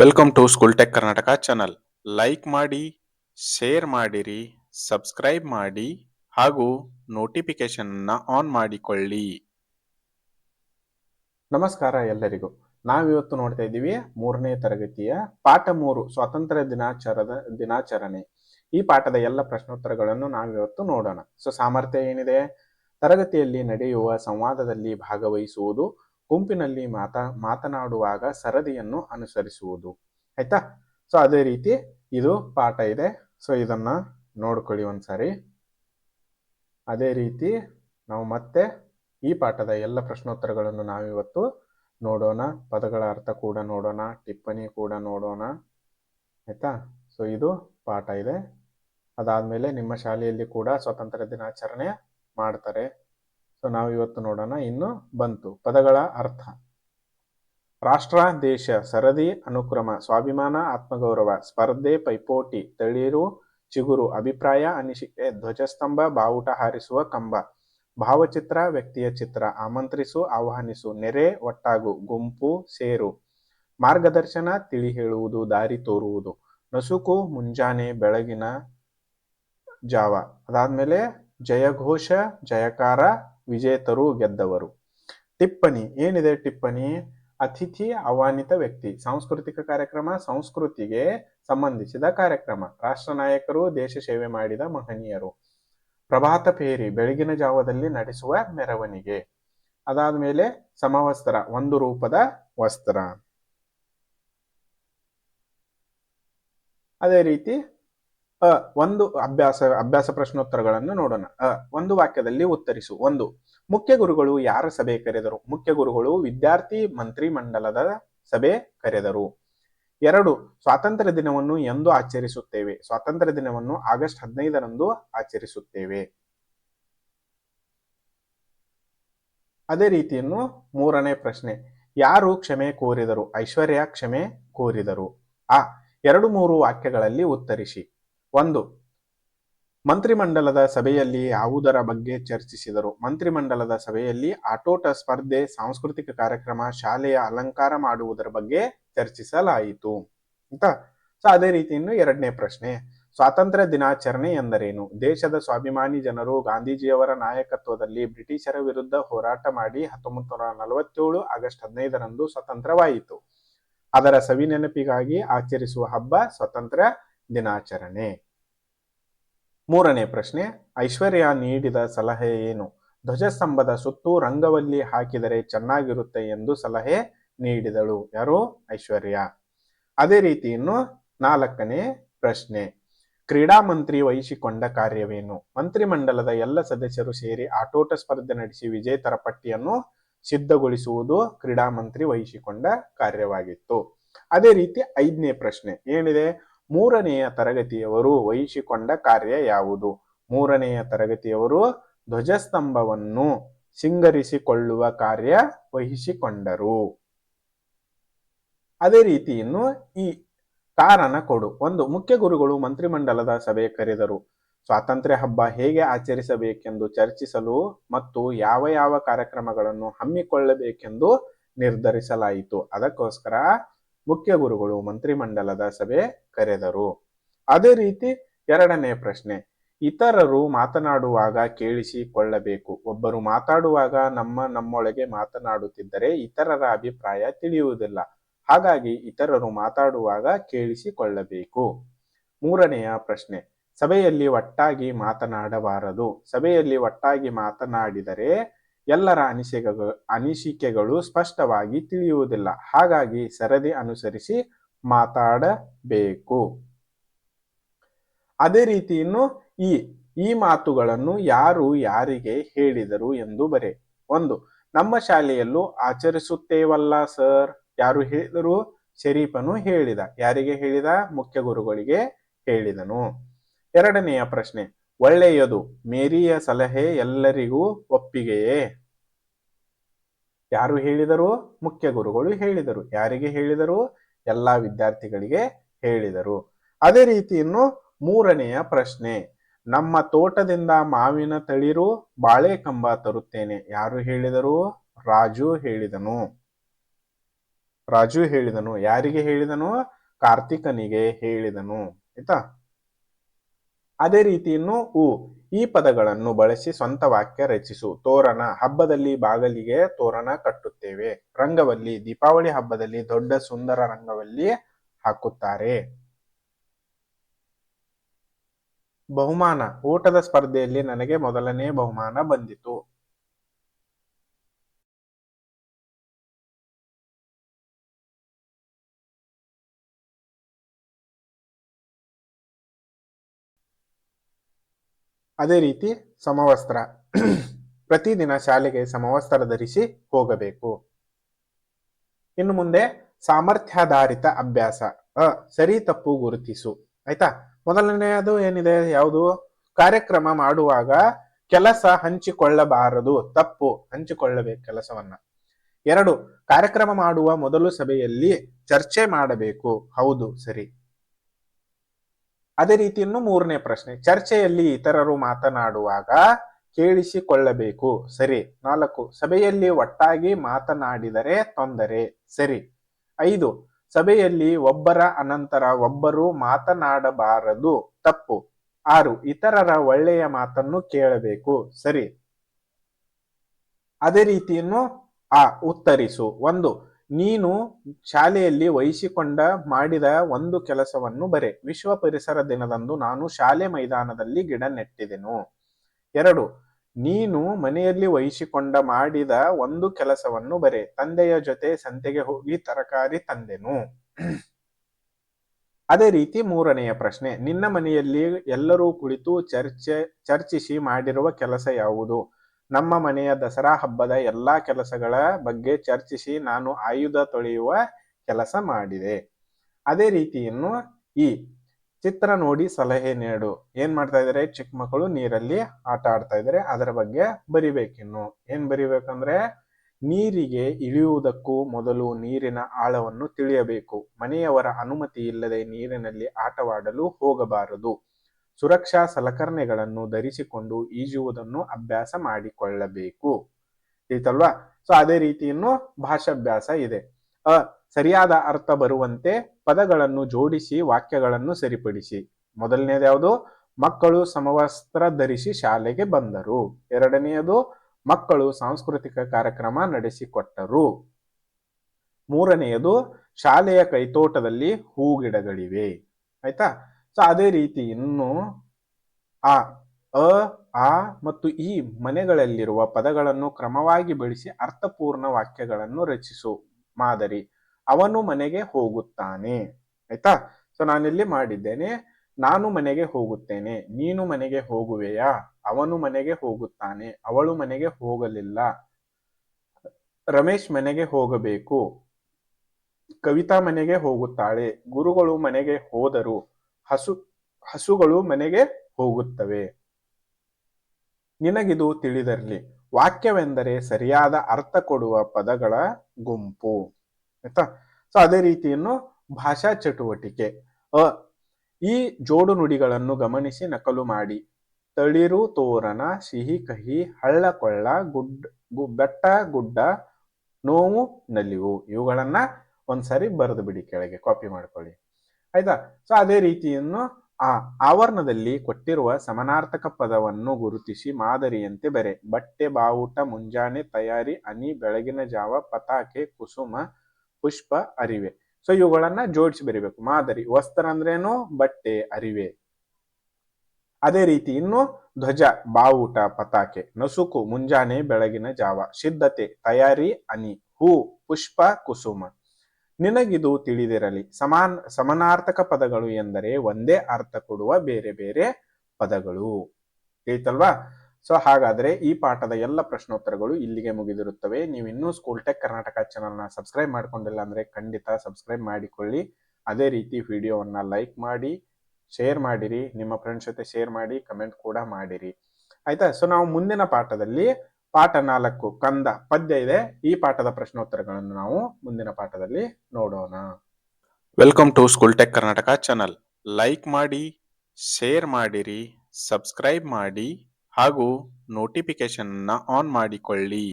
Welcome to school tech Karnataka channel like ಮಾಡಿ share ಮಾಡಿರಿ subscribe ಮಾಡಿ, ಹಾಗೂ ನೋಟಿಫಿಕೇಶನ್ ಆನ್ ಮಾಡಿಕೊಳ್ಳಿ. ನಮಸ್ಕಾರ ಎಲ್ಲರಿಗೂ. ನಾವಿವತ್ತು ನೋಡ್ತಾ ಇದ್ದೀವಿ ಮೂರನೇ ತರಗತಿಯ ಪಾಠ ಮೂರು, ಸ್ವಾತಂತ್ರ್ಯ ದಿನಾಚರದ ದಿನಾಚರಣೆ. ಈ ಪಾಠದ ಎಲ್ಲ ಪ್ರಶ್ನೋತ್ತರಗಳನ್ನು ನಾವಿವತ್ತು ನೋಡೋಣ. ಸೊ ಸಾಮರ್ಥ್ಯ ಏನಿದೆ? ತರಗತಿಯಲ್ಲಿ ನಡೆಯುವ ಸಂವಾದದಲ್ಲಿ ಭಾಗವಹಿಸುವುದು ಗುಂಪಿನಲ್ಲಿ ಮಾತಾ, ಮಾತನಾಡುವಾಗ ಸರದಿಯನ್ನು ಅನುಸರಿಸುವುದು. ಆಯ್ತಾ? ಸೊ ಅದೇ ರೀತಿ ಇದು ಪಾಠ ಇದೆ. ಸೊ ಇದನ್ನ ನೋಡ್ಕೊಳ್ಳಿ ಒಂದ್ಸರಿ. ಅದೇ ರೀತಿ ನಾವು ಮತ್ತೆ ಈ ಪಾಠದ ಎಲ್ಲ ಪ್ರಶ್ನೋತ್ತರಗಳನ್ನು ನಾವಿವತ್ತು ನೋಡೋಣ. ಪದಗಳ ಅರ್ಥ ಕೂಡ ನೋಡೋಣ, ಟಿಪ್ಪಣಿ ಕೂಡ ನೋಡೋಣ. ಆಯ್ತಾ? ಸೊ ಇದು ಪಾಠ ಇದೆ. ಅದಾದ್ಮೇಲೆ ನಿಮ್ಮ ಶಾಲೆಯಲ್ಲಿ ಕೂಡ ಸ್ವಾತಂತ್ರ್ಯ ದಿನಾಚರಣೆ ಮಾಡ್ತಾರೆ. ಸೊ ನಾವು ಇವತ್ತು ನೋಡೋಣ ಇನ್ನು ಬಂತು. ಪದಗಳ ಅರ್ಥ. ರಾಷ್ಟ್ರ, ದೇಶ, ಸರದಿ, ಅನುಕ್ರಮ, ಸ್ವಾಭಿಮಾನ, ಆತ್ಮಗೌರವ, ಸ್ಪರ್ಧೆ, ಪೈಪೋಟಿ, ತಳಿರು, ಚಿಗುರು, ಅಭಿಪ್ರಾಯ, ಅನಿಸಿಕೆ, ಧ್ವಜಸ್ತಂಭ, ಬಾವುಟ ಹಾರಿಸುವ ಕಂಬ, ಭಾವಚಿತ್ರ, ವ್ಯಕ್ತಿಯ ಚಿತ್ರ, ಆಮಂತ್ರಿಸು, ಆಹ್ವಾನಿಸು, ನೆರೆ, ಒಟ್ಟಾಗು, ಗುಂಪು, ಸೇರು, ಮಾರ್ಗದರ್ಶನ, ತಿಳಿ ಹೇಳುವುದು, ದಾರಿ ತೋರುವುದು, ನಸುಕು, ಮುಂಜಾನೆ, ಬೆಳಗಿನ ಜಾವ, ಅದಾದ್ಮೇಲೆ ಜಯಘೋಷ, ಜಯಕಾರ ವಿಜೇತರು ಗೆದ್ದವರು. ಟಿಪ್ಪಣಿ, ಏನಿದೆ ಟಿಪ್ಪಣಿ? ಅತಿಥಿ ಆಹ್ವಾನಿತ ವ್ಯಕ್ತಿ. ಸಾಂಸ್ಕೃತಿಕ ಕಾರ್ಯಕ್ರಮ, ಸಂಸ್ಕೃತಿಗೆ ಸಂಬಂಧಿಸಿದ ಕಾರ್ಯಕ್ರಮ. ರಾಷ್ಟ್ರ ನಾಯಕರು, ದೇಶ ಸೇವೆ ಮಾಡಿದ ಮಹನೀಯರು. ಪ್ರಭಾತ ಪೇರಿ ಬೆಳಗಿನ ಜಾವದಲ್ಲಿ ನಡೆಸುವ ಮೆರವಣಿಗೆ. ಅದಾದ್ಮೇಲೆ ಸಮವಸ್ತ್ರ, ಒಂದು ರೂಪದ ವಸ್ತ್ರ. ಅದೇ ರೀತಿ ಅ, ಒಂದು ಅಭ್ಯಾಸ ಅಭ್ಯಾಸ ಪ್ರಶ್ನೋತ್ತರಗಳನ್ನು ನೋಡೋಣ. ಅ, ಒಂದು ವಾಕ್ಯದಲ್ಲಿ ಉತ್ತರಿಸು. ಒಂದು, ಮುಖ್ಯ ಗುರುಗಳು ಯಾರ ಸಭೆ ಕರೆದರು? ಮುಖ್ಯ ಗುರುಗಳು ವಿದ್ಯಾರ್ಥಿ ಮಂತ್ರಿ ಮಂಡಲದ ಸಭೆ ಕರೆದರು. ಎರಡು, ಸ್ವಾತಂತ್ರ್ಯ ದಿನವನ್ನು ಎಂದು ಆಚರಿಸುತ್ತೇವೆ. ಸ್ವಾತಂತ್ರ್ಯ ದಿನವನ್ನು ಆಗಸ್ಟ್ ಹದಿನೈದರಂದು ಆಚರಿಸುತ್ತೇವೆ. ಅದೇ ರೀತಿಯನ್ನು ಮೂರನೇ ಪ್ರಶ್ನೆ. ಯಾರು ಕ್ಷಮೆ ಕೋರಿದರು? ಐಶ್ವರ್ಯ ಕ್ಷಮೆ ಕೋರಿದರು. ಆ ಎರಡು, ಮೂರು ವಾಕ್ಯಗಳಲ್ಲಿ ಉತ್ತರಿಸಿ. ಒಂದು, ಮಂತ್ರಿಮಂಡಲದ ಸಭೆಯಲ್ಲಿ ಯಾವುದರ ಬಗ್ಗೆ ಚರ್ಚಿಸಿದರು? ಮಂತ್ರಿಮಂಡಲದ ಸಭೆಯಲ್ಲಿ ಆಟೋಟ ಸ್ಪರ್ಧೆ, ಸಾಂಸ್ಕೃತಿಕ ಕಾರ್ಯಕ್ರಮ, ಶಾಲೆಯ ಅಲಂಕಾರ ಮಾಡುವುದರ ಬಗ್ಗೆ ಚರ್ಚಿಸಲಾಯಿತು ಅಂತ. ಸೊ, ಅದೇ ರೀತಿ ಇನ್ನು ಎರಡನೇ ಪ್ರಶ್ನೆ, ಸ್ವಾತಂತ್ರ್ಯ ದಿನಾಚರಣೆ ಎಂದರೇನು? ದೇಶದ ಸ್ವಾಭಿಮಾನಿ ಜನರು ಗಾಂಧೀಜಿಯವರ ನಾಯಕತ್ವದಲ್ಲಿ ಬ್ರಿಟಿಷರ ವಿರುದ್ಧ ಹೋರಾಟ ಮಾಡಿ ಹತ್ತೊಂಬತ್ತು ನೂರ ನಲವತ್ತೇಳು ಆಗಸ್ಟ್ ಹದಿನೈದರಂದು ಸ್ವತಂತ್ರವಾಯಿತು. ಅದರ ಸವಿ ನೆನಪಿಗಾಗಿ ಆಚರಿಸುವ ಹಬ್ಬ ಸ್ವಾತಂತ್ರ್ಯ ದಿನಾಚರಣೆ. ಮೂರನೇ ಪ್ರಶ್ನೆ, ಐಶ್ವರ್ಯ ನೀಡಿದ ಸಲಹೆ ಏನು? ಧ್ವಜಸ್ತಂಭದ ಸುತ್ತು ರಂಗವಲ್ಲಿ ಹಾಕಿದರೆ ಚೆನ್ನಾಗಿರುತ್ತೆ ಎಂದು ಸಲಹೆ ನೀಡಿದಳು. ಯಾರು? ಐಶ್ವರ್ಯ. ಅದೇ ರೀತಿ ಇನ್ನು ನಾಲ್ಕನೇ ಪ್ರಶ್ನೆ, ಕ್ರೀಡಾ ಮಂತ್ರಿ ವಹಿಸಿಕೊಂಡ ಕಾರ್ಯವೇನು? ಮಂತ್ರಿಮಂಡಲದ ಎಲ್ಲ ಸದಸ್ಯರು ಸೇರಿ ಆಟೋಟ ಸ್ಪರ್ಧೆ ನಡೆಸಿ ವಿಜೇತರ ಪಟ್ಟಿಯನ್ನು ಸಿದ್ಧಗೊಳಿಸುವುದು ಕ್ರೀಡಾ ಮಂತ್ರಿ ವಹಿಸಿಕೊಂಡ ಕಾರ್ಯವಾಗಿತ್ತು. ಅದೇ ರೀತಿ ಐದನೇ ಪ್ರಶ್ನೆ, ಏನಿದೆ? ಮೂರನೆಯ ತರಗತಿಯವರು ವಹಿಸಿಕೊಂಡ ಕಾರ್ಯ ಯಾವುದು? ಮೂರನೆಯ ತರಗತಿಯವರು ಧ್ವಜಸ್ತಂಭವನ್ನು ಸಿಂಗರಿಸಿಕೊಳ್ಳುವ ಕಾರ್ಯ ವಹಿಸಿಕೊಂಡರು. ಅದೇ ರೀತಿಯನ್ನು ಈ ಕಾರಣ ಕೊಡು. ಒಂದು, ಮುಖ್ಯ ಗುರುಗಳು ಮಂತ್ರಿಮಂಡಲದ ಸಭೆ ಕರೆದರು. ಸ್ವಾತಂತ್ರ್ಯ ಹಬ್ಬ ಹೇಗೆ ಆಚರಿಸಬೇಕೆಂದು ಚರ್ಚಿಸಲು ಮತ್ತು ಯಾವ ಯಾವ ಕಾರ್ಯಕ್ರಮಗಳನ್ನು ಹಮ್ಮಿಕೊಳ್ಳಬೇಕೆಂದು ನಿರ್ಧರಿಸಲಾಯಿತು. ಅದಕ್ಕೋಸ್ಕರ ಮುಖ್ಯ ಗುರುಗಳು ಮಂತ್ರಿಮಂಡಲದ ಸಭೆ ಕರೆದರು. ಅದೇ ರೀತಿ ಎರಡನೇ ಪ್ರಶ್ನೆ, ಇತರರು ಮಾತನಾಡುವಾಗ ಕೇಳಿಸಿಕೊಳ್ಳಬೇಕು. ಒಬ್ಬರು ಮಾತಾಡುವಾಗ ನಮ್ಮ ನಮ್ಮೊಳಗೆ ಮಾತನಾಡುತ್ತಿದ್ದರೆ ಇತರರ ಅಭಿಪ್ರಾಯ ತಿಳಿಯುವುದಿಲ್ಲ. ಹಾಗಾಗಿ ಇತರರು ಮಾತಾಡುವಾಗ ಕೇಳಿಸಿಕೊಳ್ಳಬೇಕು. ಮೂರನೆಯ ಪ್ರಶ್ನೆ, ಸಭೆಯಲ್ಲಿ ಒಟ್ಟಾಗಿ ಮಾತನಾಡಬಾರದು. ಸಭೆಯಲ್ಲಿ ಒಟ್ಟಾಗಿ ಮಾತನಾಡಿದರೆ ಎಲ್ಲರ ಅನಿಸಿಕೆಗಳು ಅನಿಸಿಕೆಗಳು ಸ್ಪಷ್ಟವಾಗಿ ತಿಳಿಯುವುದಿಲ್ಲ. ಹಾಗಾಗಿ ಸರದಿ ಅನುಸರಿಸಿ ಮಾತಾಡಬೇಕು. ಅದೇ ರೀತಿ ಇನ್ನು ಈ ಈ ಮಾತುಗಳನ್ನು ಯಾರು ಯಾರಿಗೆ ಹೇಳಿದರು ಎಂದು ಬರೆ. ಒಂದು, ನಮ್ಮ ಶಾಲೆಯಲ್ಲೂ ಆಚರಿಸುತ್ತೇವಲ್ಲ ಸರ್? ಯಾರು ಹೇಳಿದರು? ಶರೀಫನು ಹೇಳಿದ. ಯಾರಿಗೆ ಹೇಳಿದ? ಮುಖ್ಯ ಗುರುಗಳಿಗೆ ಹೇಳಿದನು. ಎರಡನೆಯ ಪ್ರಶ್ನೆ ಒಳ್ಳೆಯದು. ಮೇರಿಯ ಸಲಹೆ ಎಲ್ಲರಿಗೂ ಒಪ್ಪಿಗೆಯೇ? ಯಾರು ಹೇಳಿದರು? ಮುಖ್ಯ ಗುರುಗಳು ಹೇಳಿದರು. ಯಾರಿಗೆ ಹೇಳಿದರು? ಎಲ್ಲಾ ವಿದ್ಯಾರ್ಥಿಗಳಿಗೆ ಹೇಳಿದರು. ಅದೇ ರೀತಿ ಇನ್ನು ಮೂರನೆಯ ಪ್ರಶ್ನೆ. ನಮ್ಮ ತೋಟದಿಂದ ಮಾವಿನ ತಳಿರು ಬಾಳೆ ಕಂಬ ತರುತ್ತೇನೆ. ಯಾರು ಹೇಳಿದರು? ರಾಜು ಹೇಳಿದನು. ರಾಜು ಹೇಳಿದನು. ಯಾರಿಗೆ ಹೇಳಿದನು? ಕಾರ್ತಿಕನಿಗೆ ಹೇಳಿದನು. ಆಯ್ತಾ? ಅದೇ ರೀತಿ ಇನ್ನು ಉ. ಈ ಪದಗಳನ್ನು ಬಳಸಿ ಸ್ವಂತ ವಾಕ್ಯ ರಚಿಸು. ತೋರಣ. ಹಬ್ಬದಲ್ಲಿ ಬಾಗಲಿಗೆ ತೋರಣ ಕಟ್ಟುತ್ತೇವೆ. ರಂಗವಲ್ಲಿ, ದೀಪಾವಳಿ ಹಬ್ಬದಲ್ಲಿ ದೊಡ್ಡ ಸುಂದರ ರಂಗವಲ್ಲಿ ಹಾಕುತ್ತಾರೆ. ಬಹುಮಾನ. ಓಟದ ಸ್ಪರ್ಧೆಯಲ್ಲಿ ನನಗೆ ಮೊದಲನೇ ಬಹುಮಾನ ಬಂದಿತು. ಅದೇ ರೀತಿ ಸಮವಸ್ತ್ರ. ಪ್ರತಿದಿನ ಶಾಲೆಗೆ ಸಮವಸ್ತ್ರ ಧರಿಸಿ ಹೋಗಬೇಕು. ಇನ್ನು ಮುಂದೆ ಸಾಮರ್ಥ್ಯಾಧಾರಿತ ಅಭ್ಯಾಸ. ಅ, ಸರಿ ತಪ್ಪು ಗುರುತಿಸು. ಆಯ್ತಾ? ಮೊದಲನೆಯದು ಏನಿದೆ? ಯಾವುದು? ಕಾರ್ಯಕ್ರಮ ಮಾಡುವಾಗ ಕೆಲಸ ಹಂಚಿಕೊಳ್ಳಬಾರದು, ತಪ್ಪು ಹಂಚಿಕೊಳ್ಳಬೇಕು ಕೆಲಸವನ್ನ. ಎರಡು, ಕಾರ್ಯಕ್ರಮ ಮಾಡುವ ಮೊದಲು ಸಭೆಯಲ್ಲಿ ಚರ್ಚೆ ಮಾಡಬೇಕು. ಹೌದು, ಸರಿ. ಅದೇ ರೀತಿ ಇನ್ನು ಮೂರನೇ ಪ್ರಶ್ನೆ, ಚರ್ಚೆಯಲ್ಲಿ ಇತರರು ಮಾತನಾಡುವಾಗ ಕೇಳಿಸಿಕೊಳ್ಳಬೇಕು. ಸರಿ, ನಾಲ್ಕು, ಸಭೆಯಲ್ಲಿ ಒಟ್ಟಾಗಿ ಮಾತನಾಡಿದರೆ ತೊಂದರೆ. ಸರಿ, ಐದು, ಸಭೆಯಲ್ಲಿ ಒಬ್ಬರ ಅನಂತರ ಒಬ್ಬರು ಮಾತನಾಡಬಾರದು, ತಪ್ಪು. ಆರು, ಇತರರ ಒಳ್ಳೆಯ ಮಾತನ್ನು ಕೇಳಬೇಕು. ಸರಿ, ಅದೇ ರೀತಿಯನ್ನು ಆ, ಉತ್ತರಿಸು. ಒಂದು ನೀನು ಶಾಲೆಯಲ್ಲಿ ವಹಿಸಿಕೊಂಡ ಮಾಡಿದ ಒಂದು ಕೆಲಸವನ್ನು ಬರೆ. ವಿಶ್ವ ಪರಿಸರ ದಿನದಂದು ನಾನು ಶಾಲೆ ಮೈದಾನದಲ್ಲಿ ಗಿಡ ನೆಟ್ಟಿದೆನು. ಎರಡು, ನೀನು ಮನೆಯಲ್ಲಿ ವಹಿಸಿಕೊಂಡ ಮಾಡಿದ ಒಂದು ಕೆಲಸವನ್ನು ಬರೆ. ತಂದೆಯ ಜೊತೆ ಸಂತೆಗೆ ಹೋಗಿ ತರಕಾರಿ ತಂದೆನು. ಅದೇ ರೀತಿ ಮೂರನೆಯ ಪ್ರಶ್ನೆ, ನಿನ್ನ ಮನೆಯಲ್ಲಿ ಎಲ್ಲರೂ ಕುಳಿತು ಚರ್ಚೆ, ಚರ್ಚಿಸಿ ಮಾಡಿರುವ ಕೆಲಸ ಯಾವುದು? ನಮ್ಮ ಮನೆಯ ದಸರಾ ಹಬ್ಬದ ಎಲ್ಲಾ ಕೆಲಸಗಳ ಬಗ್ಗೆ ಚರ್ಚಿಸಿ ನಾನು ಆಯುಧ ತೊಳೆಯುವ ಕೆಲಸ ಮಾಡಿದೆ. ಅದೇ ರೀತಿಯನ್ನು ಈ ಚಿತ್ರ ನೋಡಿ ಸಲಹೆ ನೀಡು. ಏನ್ ಮಾಡ್ತಾ ಇದಾರೆ ಚಿಕ್ಕ ಮಕ್ಕಳು ನೀರಲ್ಲಿ ಆಟ ಆಡ್ತಾ ಇದಾರೆ ಅದರ ಬಗ್ಗೆ ಬರಿಬೇಕಿನ್ನು. ಏನ್ ಬರಿಬೇಕಂದ್ರೆ, ನೀರಿಗೆ ಇಳಿಯುವುದಕ್ಕೂ ಮೊದಲು ನೀರಿನ ಆಳವನ್ನು ತಿಳಿಯಬೇಕು. ಮನೆಯವರ ಅನುಮತಿ ಇಲ್ಲದೆ ನೀರಿನಲ್ಲಿ ಆಟವಾಡಲು ಹೋಗಬಾರದು. ಸುರಕ್ಷಾ ಸಲಕರಣೆಗಳನ್ನು ಧರಿಸಿಕೊಂಡು ಈಜುವುದನ್ನು ಅಭ್ಯಾಸ ಮಾಡಿಕೊಳ್ಳಬೇಕು. ಆಯ್ತಲ್ವಾ ಸೊ ಅದೇ ರೀತಿಯನ್ನು ಭಾಷಾಭ್ಯಾಸ ಇದೆ. ಅ, ಸರಿಯಾದ ಅರ್ಥ ಬರುವಂತೆ ಪದಗಳನ್ನು ಜೋಡಿಸಿ, ವಾಕ್ಯಗಳನ್ನು ಸರಿಪಡಿಸಿ. ಮೊದಲನೇದು ಯಾವುದು? ಮಕ್ಕಳು ಸಮವಸ್ತ್ರ ಧರಿಸಿ ಶಾಲೆಗೆ ಬಂದರು. ಎರಡನೆಯದು, ಮಕ್ಕಳು ಸಾಂಸ್ಕೃತಿಕ ಕಾರ್ಯಕ್ರಮ ನಡೆಸಿಕೊಟ್ಟರು. ಮೂರನೆಯದು, ಶಾಲೆಯ ಕೈತೋಟದಲ್ಲಿ ಹೂಗಿಡಗಳಿವೆ. ಆಯ್ತಾ? ಸೊ ಅದೇ ರೀತಿ ಇನ್ನು ಆ, ಅ, ಆ ಮತ್ತು ಈ ಮನೆಗಳಲ್ಲಿರುವ ಪದಗಳನ್ನು ಕ್ರಮವಾಗಿ ಬೆಳೆಸಿ ಅರ್ಥಪೂರ್ಣ ವಾಕ್ಯಗಳನ್ನು ರಚಿಸು, ಮಾದರಿ. ಅವನು ಮನೆಗೆ ಹೋಗುತ್ತಾನೆ. ಆಯ್ತಾ? ಸೊ ನಾನಿಲ್ಲಿ ಮಾಡಿದ್ದೇನೆ, ನಾನು ಮನೆಗೆ ಹೋಗುತ್ತೇನೆ, ನೀನು ಮನೆಗೆ ಹೋಗುವೆಯಾ? ಅವನು ಮನೆಗೆ ಹೋಗುತ್ತಾನೆ, ಅವಳು ಮನೆಗೆ ಹೋಗಲಿಲ್ಲ. ರಮೇಶ್ ಮನೆಗೆ ಹೋಗಬೇಕು. ಕವಿತಾ ಮನೆಗೆ ಹೋಗುತ್ತಾಳೆ, ಗುರುಗಳು ಮನೆಗೆ ಹೋದರು. ಹಸು, ಹಸುಗಳು ಮನೆಗೆ ಹೋಗುತ್ತವೆ. ನಿನಗಿದು ತಿಳಿದಿರಲಿ. ವಾಕ್ಯವೆಂದರೆ ಸರಿಯಾದ ಅರ್ಥ ಕೊಡುವ ಪದಗಳ ಗುಂಪು. ಆಯ್ತಾ? ಸೊ ಅದೇ ರೀತಿಯನ್ನು ಭಾಷಾ ಚಟುವಟಿಕೆ. ಅ, ಈ ಜೋಡು ನುಡಿಗಳನ್ನು ಗಮನಿಸಿ ನಕಲು ಮಾಡಿ. ತಳಿರು ತೋರಣ, ಸಿಹಿ ಕಹಿ, ಹಳ್ಳ ಕೊಳ್ಳ, ಗುಡ್ ಬೆಟ್ಟ, ಗುಡ್ಡ, ನೋವು ನಲಿವು ಇವುಗಳನ್ನ ಒಂದ್ಸರಿ ಬರೆದು ಬಿಡಿ ಕೆಳಗೆ. ಕಾಪಿ ಮಾಡ್ಕೊಳ್ಳಿ. ಆಯ್ತಾ? ಸೊ ಅದೇ ರೀತಿಯನ್ನು ಆ ಆವರಣದಲ್ಲಿ ಕೊಟ್ಟಿರುವ ಸಮನಾರ್ಥಕ ಪದವನ್ನು ಗುರುತಿಸಿ ಮಾದರಿಯಂತೆ ಬರೆ. ಬಟ್ಟೆ, ಬಾವುಟ, ಮುಂಜಾನೆ, ತಯಾರಿ ಅನಿ ಬೆಳಗಿನ ಜಾವ ಪತಾಕೆ ಕುಸುಮ, ಪುಷ್ಪ, ಅರಿವೆ. ಸೊ ಇವುಗಳನ್ನ ಜೋಡಿಸಿ ಬರಿಬೇಕು. ಮಾದರಿ, ವಸ್ತ್ರ ಅಂದ್ರೇನು? ಬಟ್ಟೆ, ಅರಿವೆ. ಅದೇ ರೀತಿ ಇನ್ನು ಧ್ವಜ, ಬಾವುಟ ಪತಾಕೆ ನಸುಕು, ಮುಂಜಾನೆ, ಬೆಳಗಿನ ಜಾವ, ಸಿದ್ಧತೆ, ತಯಾರಿ ಅನಿ ಹೂ, ಪುಷ್ಪ, ಕುಸುಮ. ನಿನಗಿದು ತಿಳಿದಿರಲಿ. ಸಮಾನ್, ಸಮಾನಾರ್ಥಕ ಪದಗಳು ಎಂದರೆ ಒಂದೇ ಅರ್ಥ ಕೊಡುವ ಬೇರೆ ಬೇರೆ ಪದಗಳು. ತಿಳಿತಲ್ವಾ? ಸೊ ಹಾಗಾದ್ರೆ ಈ ಪಾಠದ ಎಲ್ಲ ಪ್ರಶ್ನೋತ್ತರಗಳು ಇಲ್ಲಿಗೆ ಮುಗಿದಿರುತ್ತವೆ. ನೀವು ಇನ್ನೂ ಸ್ಕೂಲ್ ಟೆಕ್ ಕರ್ನಾಟಕ ಚಾನಲ್ನ ಸಬ್ಸ್ಕ್ರೈಬ್ ಮಾಡ್ಕೊಂಡಿಲ್ಲ ಅಂದ್ರೆ ಖಂಡಿತ ಸಬ್ಸ್ಕ್ರೈಬ್ ಮಾಡಿಕೊಳ್ಳಿ. ಅದೇ ರೀತಿ ವಿಡಿಯೋವನ್ನ ಲೈಕ್ ಮಾಡಿ ಶೇರ್ ಮಾಡಿರಿ, ನಿಮ್ಮ ಫ್ರೆಂಡ್ಸ್ ಜೊತೆ ಶೇರ್ ಮಾಡಿ ಕಮೆಂಟ್ ಕೂಡ ಮಾಡಿರಿ. ಆಯ್ತಾ? ಸೊ ನಾವು ಮುಂದಿನ ಪಾಠದಲ್ಲಿ ಪಾಠ ನಾಲ್ಕು, ಕಂದ, ಪದ್ಯ ಇದೆ. ಈ ಪಾಠದ ಪ್ರಶ್ನೋತ್ತರಗಳನ್ನು ನಾವು ಮುಂದಿನ ಪಾಠದಲ್ಲಿ ನೋಡೋಣ. Welcome to school tech Karnataka channel like ಮಾಡಿ ಶೇರ್ ಮಾಡಿರಿ ಸಬ್ಸ್ಕ್ರೈಬ್ ಮಾಡಿ ಹಾಗೂ ನೋಟಿಫಿಕೇಶನ್ ಆನ್ ಮಾಡಿಕೊಳ್ಳಿ.